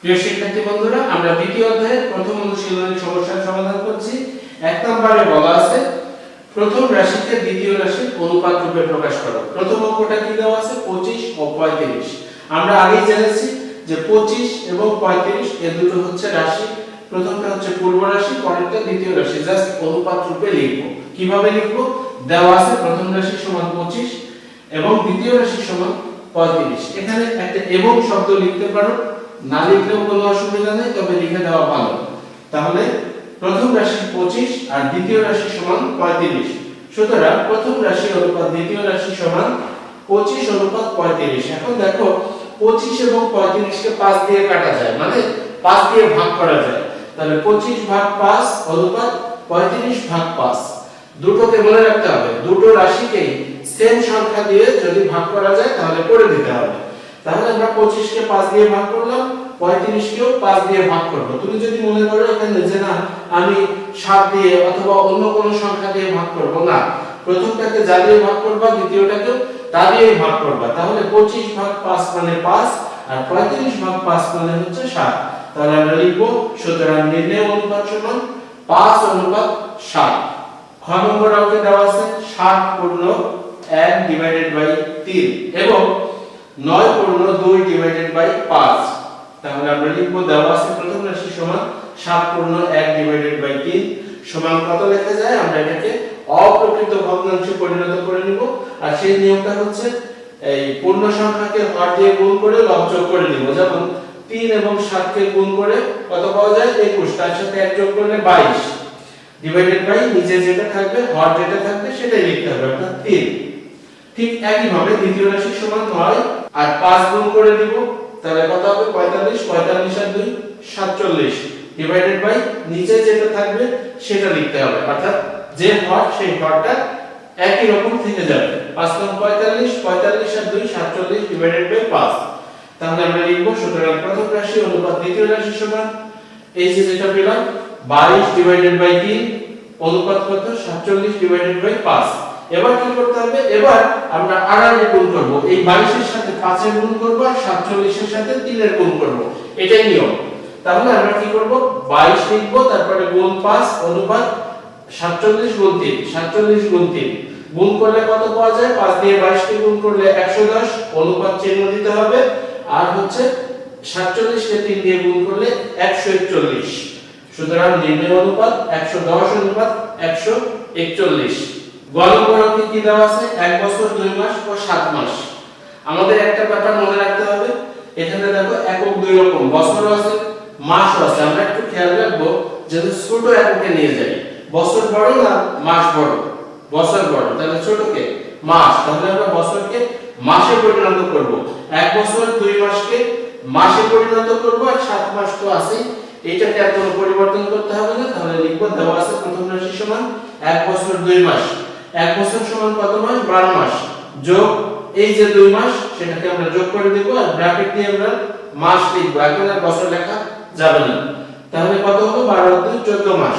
প্রিয় শিক্ষার্থী বন্ধুরা, আমরা দ্বিতীয় অধ্যায়ের প্রথম অনুশীলনী সমস্যার সমাধান করছি। এক নম্বরে বলা আছে, প্রথম রাশিকে দ্বিতীয় রাশির অনুপাত রূপে প্রকাশ করো। প্রথম অঙ্কটা কি দেওয়া আছে? 25 ও 35 আমরা আগেই জেনেছি যে 25 এবং 35 এ দুটো হচ্ছে রাশি, প্রথমটা হচ্ছে পূর্ব রাশি, পরেরটা দ্বিতীয় রাশি। জাস্ট অনুপাত রূপে লিখব। কীভাবে লিখব? দেওয়া আছে প্রথম রাশি সমান 25 এবং দ্বিতীয় রাশি সমান 35 এখানে একটা এবং শব্দ লিখতে পারো। না লিখলেও কোনো অসুবিধা নেই, তবে লিখে দেওয়া ভালো। তাহলে প্রথম রাশি 25 আর দ্বিতীয় রাশি সমান 35 সুতরাং প্রথম রাশি অনুপাত, দ্বিতীয় রাশি সমান 25 অনুপাত 35 এখন দেখো 25 এবং 35 কে 5 দিয়ে কাটা যায় মানে 5 দিয়ে ভাগ করা যায়। তাহলে 25 ভাগ পাঁচ অনুপাত 35 ভাগ পাঁচ। দুটোকে মনে রাখতে হবে, দুটো রাশিকেই সেম সংখ্যা দিয়ে যদি ভাগ করা যায়, তাহলে করে দিতে হবে। তাহলে আমরা 25 কে 5 দিয়ে ভাগ করলাম 35 কেও 5 দিয়ে ভাগ করব তুমি যদি মনে করো এখানে যে না, আমি 7 দিয়ে অথবা অন্য কোনো সংখ্যা দিয়ে ভাগ করব, না। প্রথমটাকে যা দিয়ে ভাগ করবা, দ্বিতীয়টাকেও তা দিয়েই ভাগ করবা। তাহলে 25 ভাগ 5 মানে 5 আর 35 ভাগ 5 মানে হচ্ছে 7 তাহলে আমরা লিখব, সুতরাং নির্ণয় অনুপাত সমান 5 অনুপাত 7 খ নম্বর আমাকে দেওয়া আছে 7 পূর্ণ 1 ডিভাইডেড বাই 3 এবং 9 পূর্ণ 2 ডিভাইডেড বাই 5 তাহলে আমরা লিখব দেওয়া আছে প্রথম রাশি সমান 7 পূর্ণ 1 ডিভাইডেড বাই 3 সমান কত লেখা যায়? আমরা এটাকে অপ্রকৃত ভগ্নাংশে পরিণত করে নিব। আর সেই নিয়মটা হচ্ছে এই পূর্ণ সংখ্যাকে হর দিয়ে গুণ করে লব যোগ করে নিব। যেমন 3 এবং 7 কে গুণ করে কত পাওয়া যায়? 21 তার সাথে 1 যোগ করলে 22 ডিভাইডেড বাই নিচে যেটা থাকবে, হর যেটা থাকবে, সেটাই লিখতে হবে, অর্থাৎ 3 ঠিক একই ভাবে দ্বিতীয় রাশি সমান 9 আর 5 গুণ করে দিব, তাহলে কত হবে? 45 45 আর 2 47 ডিভাইডেড বাই নিচে যেটা থাকবে, সেটা লিখতে হবে। অর্থাৎ যে হর সেই হরটা একই রকম থেকে যাবে। 5 নং 45 45 আর 2 47 ডিভাইডেড বাই 5 তাহলে আমরা লিখব, সুতরাং প্রথম রাশি অনুপাত দ্বিতীয় রাশি সমান। এই যে যেটা পেলাম 22 ডিভাইডেড বাই 3 অনুপাত কত? 47 ডিভাইডেড বাই 5 এবার কি করতে হবে? এবার আমরা আড়াআড়ি গুণ করব। এই 22 এর সাথে 5 এর গুণ করব আর 47 এর সাথে 3 এর গুণ করব। এটাই নিয়ম। তাহলে আমরা কি করব? 22 লিখব, তারপরে গুণ 5 অনুপাত 47 গুণ 3 47 গুণ 3 গুণ করলে কত পাওয়া যায়? 5 দিয়ে 22 কে গুণ করলে 110 অনুপাত চিহ্ন দিতে হবে। আর হচ্ছে 47 কে 3 দিয়ে গুণ করলে 141 সুতরাং নির্ণয় অনুপাত 110 অনুপাত 141 গণপরকে কি দেওয়া আছে? 1 বছর 2 মাস ও 7 মাস। আমাদের একটা ব্যাপার মনে রাখতে হবে। এখানে দেখো একক দুই রকম। বছর আছে, মাসও আছে। আমরা একটু খেয়াল রাখব যেন ছোট এককে নিয়ে যাই। বছর বড় না মাস বড়? বছর বড়। তাহলে ছোটকে মাস। তাহলে আমরা বছরকে মাসে পরিণত করব। এক বছর, দুই মাসকে মাসে পরিণত করব। আর সাত মাস তো আছেই। এটাকে আর কোনো পরিবর্তন করতে হবে না। তাহলে লিখব দেওয়া আছে প্রথম রাশি সমান এক বছর, দুই মাস। এক বছর সমান কত মাস? বারো মাস। যোগ এই যে দুই মাস, সেটাকে আমরা যোগ করে দেব আর ব্র্যাকেট দিয়ে আমরা মাস লিখব। এখন আর বছর লেখা যাবে না। তাহলে কত হলো? বারো দুই, চোদ্দ মাস।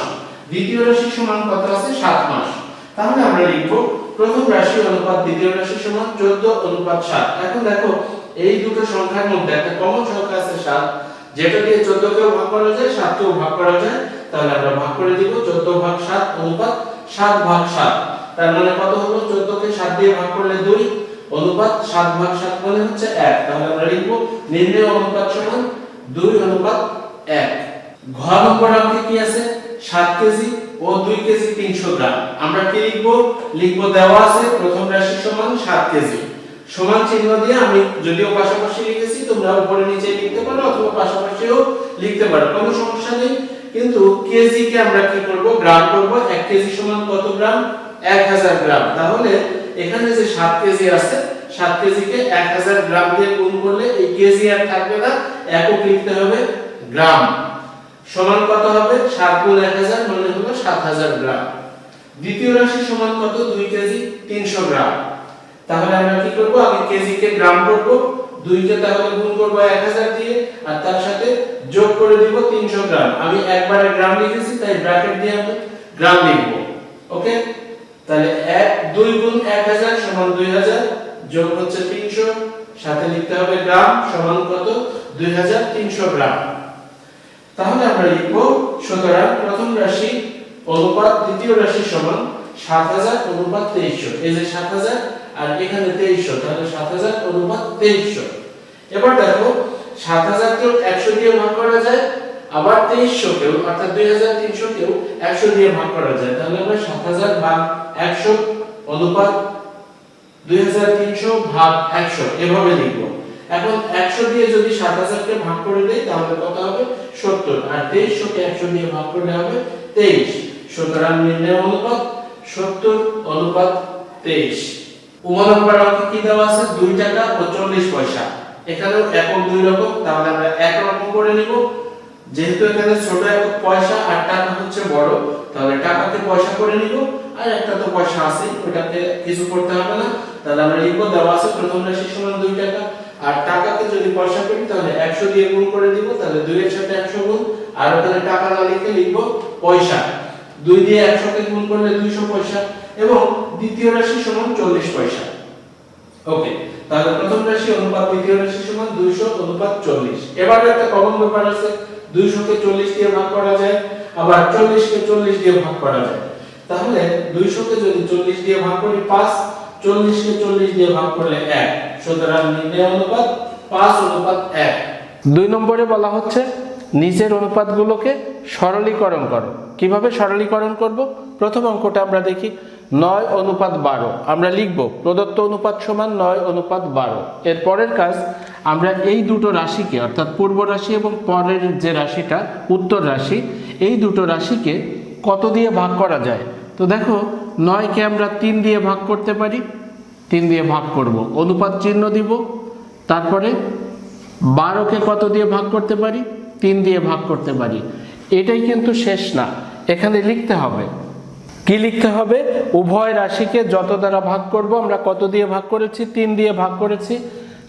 দ্বিতীয় রাশি সমান কত আছে? সাত মাস। তাহলে আমরা লিখব, প্রথম রাশি অনুপাত, দ্বিতীয় রাশি সমান 14 অনুপাত 7 এখন দেখো, এই দুটো সংখ্যার মধ্যে একটা কমন সংখ্যা আছে 7 যেটা দিয়ে 14 কেও ভাগ করা যায় 7 কেও ভাগ করা যায়। তাহলে আমরা ভাগ করে দিব 14 ভাগ 7 অনুপাত 7 ভাগ 7 তার মানে কত হলো? 14 কে 7 দিয়ে ভাগ করলে 2 অনুপাত 7 ভাগ 7 মানে হচ্ছে 1 তাহলে আমরা লিখব নির্ণয় অনুপাত সমান 2 অনুপাত 1 ঘ নম্বর অঙ্কে কি আছে? 7 কেজি ও 2 কেজি 300 গ্রাম। আমরা কি লিখব? লিখব দেওয়া আছে, প্রথম রাশি সমান 7 কেজি। সমান চিহ্ন দিয়ে আমি যদিও পাশাপাশি লিখেছি, তোমরা উপরে নিচে লিখতে পারো অথবা পাশাপাশিও লিখতে পারো, কোনো সমস্যা নেই। কিন্তু কেজি কে আমরা কি করব? গ্রাম করব। 1 কেজি সমান কত গ্রাম? 1000 গ্রাম। তাহলে এখানে যে 7 কেজি আছে 7 কেজি কে 1000 গ্রাম দিয়ে গুণ করলে এই কেজি আর থাকবে না, একক লিখতে হবে গ্রাম। সমান কত হবে? 7 গুণ 1000 মানে হলো 7000 গ্রাম। দ্বিতীয় রাশি সমান কত? 2 কেজি 300 গ্রাম। তাহলে আমরা কি করব? আগে কেজি কে গ্রাম করব। 2 কে তাহলে গুণ করব 1000 দিয়ে, আর তার সাথে যোগ করে দিব 300 গ্রাম। আমি একবারে গ্রাম লিখেছি, তাই ব্র্যাকেট দিয়ে আমি গ্রাম লিখব। ওকে? তাহলে 1 2 গুণ 1000 সমান 2000 যোগ হচ্ছে 300 সাথে লিখতে হবে গ্রাম সমান কত? দুই হাজার তিনশো গ্রাম। তাহলে আমরা লিখব, সুতরাং প্রথম রাশি অনুপাত, দ্বিতীয় রাশি সমান সাত হাজার অনুপাত তেইশশো। এই যে সাত হাজার, আর এখানে তেইশশো, তাহলে সাত হাজার অনুপাত তেইশশো। এবার দেখো, সাত হাজার কেও একশো দিয়ে ভাগ করা যায়, আবার তেইশশো কেও অর্থাৎ দুই হাজার তিনশো কেও একশো দিয়ে ভাগ করা যায়। তাহলে আমরা সাত হাজার ভাগ একশো, অনুপাত দুই হাজার তিনশো ভাগ একশো, এভাবে লিখব। এখন একশো দিয়ে যদি সাত হাজারকে ভাগ করে দেই, তাহলে কত হবে? সত্তর। আর তেইশশোকে একশো দিয়ে ভাগ করলে হবে তেইশ। সুতরাং নির্ণয় অনুপাত সত্তর, অনুপাত তেইশ। উমা নম্বর আমাকে কি দেওয়া আছে? দুই টাকা ও পয়সা। এখানেও একক দুই রকম, তাহলে আমরা এক রকম করে নিব। যেহেতু এখানে ছোট একক পয়সা আর টাকা হচ্ছে বড়, তাহলে টাকাকে পয়সা করে নিব, আর একটা তো পয়সা আছে ওটাকে কিছু করতে হবে না। তাহলে আমরা লিখব, দেওয়া আছে প্রথম রাশি সমান দুই টাকা। আর টাকাকে যদি পয়সা করি, তাহলে একশো দিয়ে গুণ করে দিব, তাহলে দুই এর সাথে একশো গুণ। আর ওখানে টাকা না লিখে লিখব পয়সা। দুই দিয়ে একশোকে গুণ করলে দুইশো পয়সা, এবং দ্বিতীয় রাশি সমান চল্লিশ পয়সা। ওকে, তাহলে প্রথম রাশি অনুপাত দ্বিতীয় রাশি সমান 200 অনুপাত 40 এবারে একটা কমন ব্যাপার আছে 200 কে 40 দিয়ে ভাগ করা যায়, আবার 40 কে 40 দিয়ে ভাগ করা যায়। তাহলে 200 কে যদি 40 দিয়ে ভাগ করি 5 40 কে 40 দিয়ে ভাগ করলে 1 সুতরাং নির্ণয় অনুপাত 5 অনুপাত 1 দুই নম্বরে বলা হচ্ছে, নিচের অনুপাতগুলোকে সরলীকরণ করো। কীভাবে সরলীকরণ করব? প্রথম অঙ্কটা আমরা দেখি। নয় অনুপাত বারো। আমরা লিখব প্রদত্ত অনুপাত সমান নয় অনুপাত বারো। এর পরের কাজ, আমরা এই দুটো রাশিকে, অর্থাৎ পূর্ব রাশি এবং পরের যে রাশিটা, উত্তর রাশি, এই দুটো রাশিকে কত দিয়ে ভাগ করা যায়? তো দেখো, নয়কে আমরা তিন দিয়ে ভাগ করতে পারি, তিন দিয়ে ভাগ করব। অনুপাত চিহ্ন দিব, তারপরে বারোকে কত দিয়ে ভাগ করতে পারি? তিন দিয়ে ভাগ করতে পারি। এটাই কিন্তু শেষ না। এখানে লিখতে হবে কি লিখতে হবে? উভয় রাশিকে যত দ্বারা ভাগ করব, আমরা কত দিয়ে ভাগ করেছি? তিন দিয়ে ভাগ করেছি।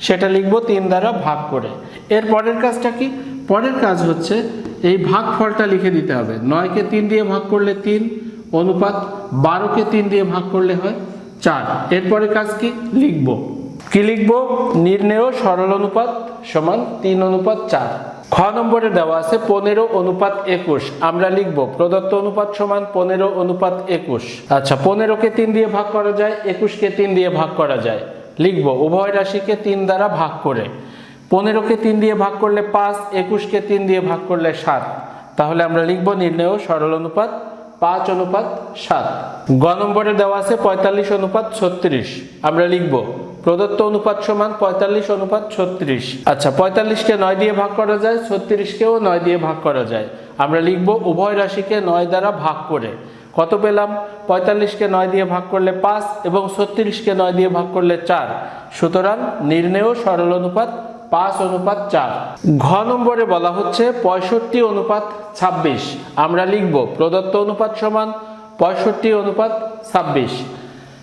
সেটা লিখব তিন দ্বারা ভাগ করে। এর পরের কাজটা কি? পরের কাজ হচ্ছে এই ভাগ ফলটা লিখে দিতে হবে। নয়কে তিন দিয়ে ভাগ করলে তিন, অনুপাত বারোকে তিন দিয়ে ভাগ করলে হয় চার। এরপরে কাজ কি? লিখব। কি লিখব? নির্ণেয় সরল অনুপাত সমান তিন অনুপাত চার। খ নম্বরে দেওয়া আছে পনেরো অনুপাত একুশ। আমরা লিখব প্রদত্ত অনুপাত সমান পনেরো অনুপাত একুশ। আচ্ছা পনেরোকে তিন দিয়ে ভাগ করা যায়, একুশকে তিন দিয়ে ভাগ করা যায়। লিখব, উভয় রাশিকে তিন দ্বারা ভাগ করে। পনেরোকে তিন দিয়ে ভাগ করলে পাঁচ, একুশকে তিন দিয়ে ভাগ করলে সাত। তাহলে আমরা লিখব নির্ণয় সরল অনুপাত পাঁচ অনুপাত সাত। গ নম্বরে দেওয়া আছে পঁয়তাল্লিশ অনুপাত ছত্রিশ। আমরা লিখব প্রদত্ত অনুপাত সমান পঁয়তাল্লিশ, অনুপাত ছত্রিশ। আচ্ছা পঁয়তাল্লিশকে নয় দিয়ে ভাগ করা যায়, ছত্রিশকেও নয় দিয়ে ভাগ করা যায়। আমরা লিখব উভয় রাশিকে নয় দ্বারা ভাগ করে। কত পেলাম? পঁয়তাল্লিশকে নয় দিয়ে ভাগ করলে পাঁচ এবং ছত্রিশকে নয় দিয়ে ভাগ করলে চার। সুতরাং নির্ণেয় সরল অনুপাত পাঁচ, অনুপাত চার। ঘ নম্বরে বলা হচ্ছে পঁয়ষট্টি, অনুপাত ছাব্বিশ। আমরা লিখব প্রদত্ত অনুপাত সমান পঁয়ষট্টি, অনুপাত ছাব্বিশ।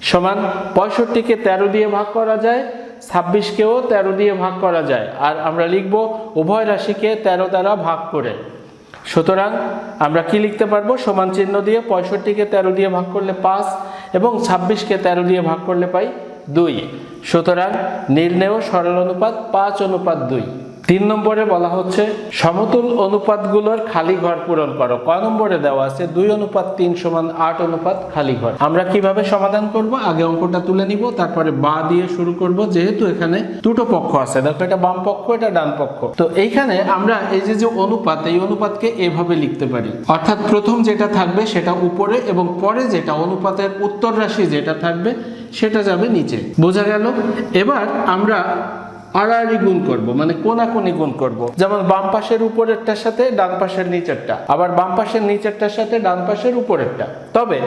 সমান পঁয়ষট্টিকে তেরো দিয়ে ভাগ করা যায়, ছাব্বিশকেও তেরো দিয়ে ভাগ করা যায়। আর আমরা লিখব উভয় রাশিকে তেরো দ্বারা ভাগ করে। সুতরাং আমরা কি লিখতে পারব? সমান চিহ্ন দিয়ে পঁয়ষট্টিকে তেরো দিয়ে ভাগ করলে পাঁচ এবং ছাব্বিশকে তেরো দিয়ে ভাগ করলে পাই দুই। সুতরাং নির্ণেয় সরল অনুপাত পাঁচ অনুপাত দুই। তিন নম্বরে বলা হচ্ছে, সমতুল অনুপাতগুলোর খালি ঘর পূরণ করো। কয় নম্বরে দেওয়া আছে, দুই অনুপাত তিন সমান আট অনুপাত খালি ঘর। আমরা কীভাবে সমাধান করব? আগে অঙ্কটা তুলে নিব, তারপরে বা দিয়ে শুরু করব, যেহেতু এখানে দুটো পক্ষ আছে। দেখো এটা বাম পক্ষ, এটা ডান পক্ষ। তো এইখানে আমরা এই যে যে অনুপাত, এই অনুপাতকে এভাবে লিখতে পারি। অর্থাৎ প্রথম যেটা থাকবে সেটা উপরে এবং পরে যেটা অনুপাতের উত্তর রাশি যেটা থাকবে সেটা যাবে নিচে। বোঝা গেল? এবার আমরা আড়াআড়ি গুণ করব মানে কোনাকুনি গুণ করব। যেমন বাম পাশের উপরেরটার সাথে, ডান পাশের নিচেরটা। আবার বাম পাশের নিচেরটার সাথে, ডান পাশের উপরেরটা। তবে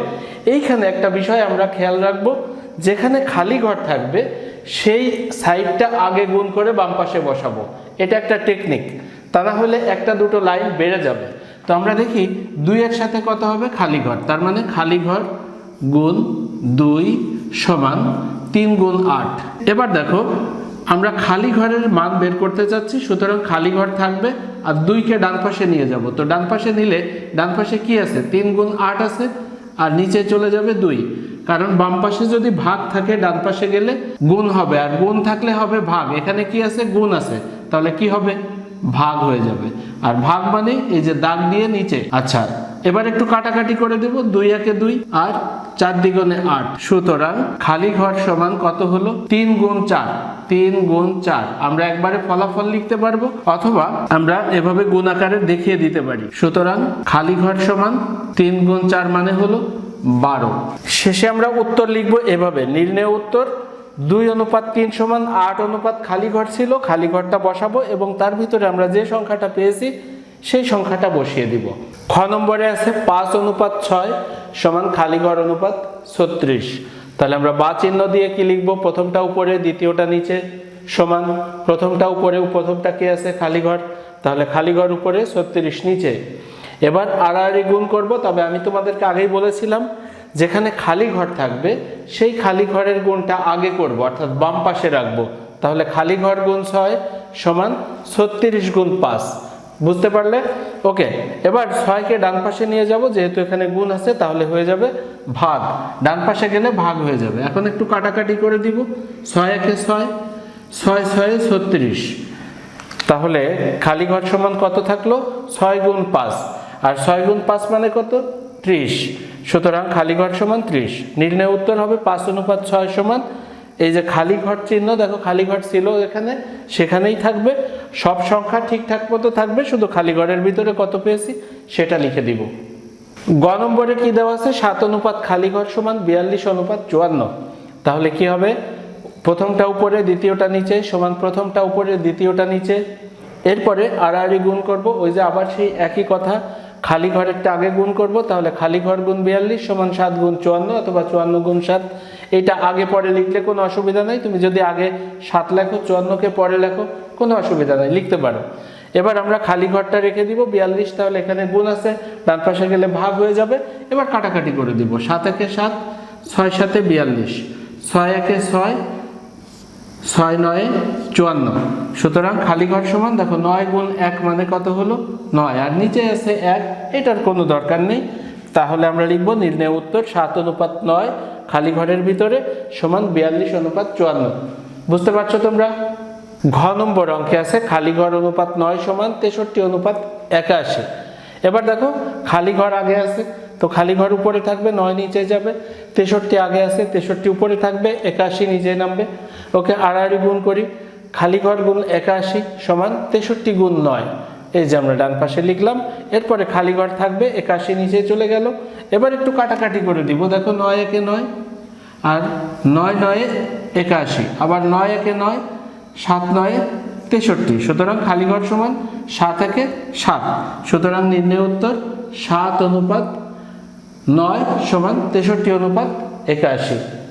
এইখানে একটা বিষয় আমরা খেয়াল রাখব, যেখানে খালি ঘর থাকবে, সেই সাইডটা আগে গুণ করে বাম পাশে বসাবো। এটা একটা টেকনিক। তা না হলে একটা দুটো লাইন বেড়ে যাবে। তো আমরা দেখি দুইয়ের সাথে কত হবে? খালি ঘর। তার মানে খালি ঘর গুণ দুই সমান তিন গুণ আট। এবার দেখো আমরা খালি ঘরের মান বের করতে চাচ্ছি, সুতরাং খালি ঘর থাকবে আর দুইকে ডান পাশে নিয়ে যাব। তো ডান পাশে নিলে, ডান পাশে কি আছে? তিন গুণ আট আছে, আর নিচে চলে যাবে দুই। কারণ বাম পাশে যদি ভাগ থাকে, ডান পাশে গেলে গুণ হবে, আর গুণ থাকলে হবে ভাগ। এখানে কি আছে? গুণ আছে। তাহলে কি হবে? ভাগ হয়ে যাবে। আর ভাগ মানে এই যে দাগ দিয়ে নিচে। আচ্ছা এবার একটু কাটাকাটি করে দেব, দুই একে দুই আর চার দ্বিগুণে আট। সুতরাং খালি ঘর সমান কত হলো? তিন গুণ চার। তিন গুণ চার। আমরা একবারে ফলাফল লিখতে পারব, অথবা আমরা এভাবে গুণ আকারে দেখিয়ে দিতে পারি। সুতরাং খালি ঘর সমান তিন গুণ চার মানে হলো বারো। শেষে আমরা উত্তর লিখব এভাবে। নির্ণয় উত্তর দুই অনুপাত তিন সমান আট অনুপাত খালি ঘর ছিল, খালি ঘরটা বসাবো এবং তার ভিতরে আমরা যে সংখ্যাটা পেয়েছি, সেই সংখ্যাটা বসিয়ে দিব। খ নম্বরে আছে পাঁচ অনুপাত ছয় সমান খালি ঘর অনুপাত ছত্রিশ। তাহলে আমরা বা চিহ্ন দিয়ে কি লিখব? প্রথমটা উপরে, দ্বিতীয়টা নিচে সমান। প্রথমটা উপরে, প্রথমটা কি আছে? খালি ঘর। তাহলে খালি ঘর উপরে, ছত্রিশ নিচে। এবার আড়াআড়ি গুণ করব, তবে আমি তোমাদেরকে আগেই বলেছিলাম যেখানে খালি ঘর থাকবে, সেই খালি ঘরের গুণটা আগে করব, অর্থাৎ বাম পাশে রাখব। তাহলে খালি ঘর গুণ ছয় সমান ছত্রিশ গুণ পাঁচ। বুঝতে পারলে? ওকে, এবার ছয়কে ডান পাশে নিয়ে যাব, যেহেতু এখানে গুণ আছে, তাহলে হয়ে যাবে ভাগ। ডান পাশে গেলে ভাগ হয়ে যাবে। এখন একটু কাটাকাটি করে দিব। ছয় একে ছয় ছয় ছয় ছত্রিশ। তাহলে খালি ঘর সমান কত থাকল? ছয় গুণ পাঁচ। আর ছয় গুণ পাঁচ মানে কত? ত্রিশ। সুতরাং খালি ঘর সমান ত্রিশ। নির্ণয় উত্তর হবে পাঁচ অনুপাত ছয় সমান, এই যে খালি ঘর চিহ্ন, দেখো খালি ঘর ছিল এখানে, সেখানেই থাকবে। সব সংখ্যা ঠিকঠাক মতো থাকবে, শুধু খালি ঘরের ভিতরে কত পেয়েছি, সেটা লিখে দিব। গ নম্বরে কি দেওয়া আছে? সাত অনুপাত খালি ঘর সমান বিয়াল্লিশ অনুপাত চুয়ান্ন। তাহলে কি হবে? প্রথমটা উপরে, দ্বিতীয়টা নিচে, সমান প্রথমটা উপরে, দ্বিতীয়টা নিচে। এরপরে আড়াআড়ি গুণ করব, ওই যে আবার সেই একই কথা খালি ঘরেরটা আগে গুণ করব, তাহলে খালি ঘর গুণ বিয়াল্লিশ সমান সাত গুণ চুয়ান্ন অথবা চুয়ান্ন গুণ সাত। এটা আগে পরে লিখলে কোনো অসুবিধা নেই, তুমি যদি আগে সাত লেখো, চুয়ান্নকে পরে লেখো, কোনো অসুবিধা নেই, লিখতে পারো। এবার আমরা খালি ঘরটা রেখে দিব, বিয়াল্লিশ, তাহলে এখানে গুণ আছে, ডান পাশে গেলে ভাগ হয়ে যাবে। এবার কাটাকাটি করে দিব, সাত একে সাত, ছয় সাথে বিয়াল্লিশ, ছয় একে ছয় ছয় নয় চুয়ান্ন। সুতরাং খালি ঘর সমান, দেখো নয় গুণ এক মানে কত হলো? নয়। আর নিচে আছে এক, এটার কোনো দরকার নেই। তাহলে আমরা লিখব নির্ণয় উত্তর সাত অনুপাত নয়, খালি ঘরের ভিতরে সমান বিয়াল্লিশ অনুপাত চুয়ান্ন। বুঝতে পারছ তোমরা? ঘ নম্বর অঙ্কে আছে খালি ঘর অনুপাত নয় সমান তেষট্টি অনুপাত একাশি। এবার দেখো, খালি ঘর আগে আছে তো খালি ঘর উপরে থাকবে, নয় নিচে যাবে, তেষট্টি আগে আছে, তেষট্টি উপরে থাকবে, একাশি নিচে নামবে। ওকে আড়াআড়ি গুণ করি, খালি ঘর গুণ একাশি সমান তেষট্টি গুণ নয়। এই যে আমরা ডান পাশে লিখলাম, এরপরে খালি ঘর থাকবে, একাশি নিচে চলে গেল। এবার একটু কাটাকাটি করে দিব, দেখো নয় একে নয়, আর নয় নয়ে একাশি, আবার নয় একে নয়, সাত নয়ে তেষট্টি, সুতরাং খালি ঘর সমান সাত একে সাত। সুতরাং নির্ণয় উত্তর সাত অনুপাত নয় সমান তেষট্টি অনুপাত একাশি।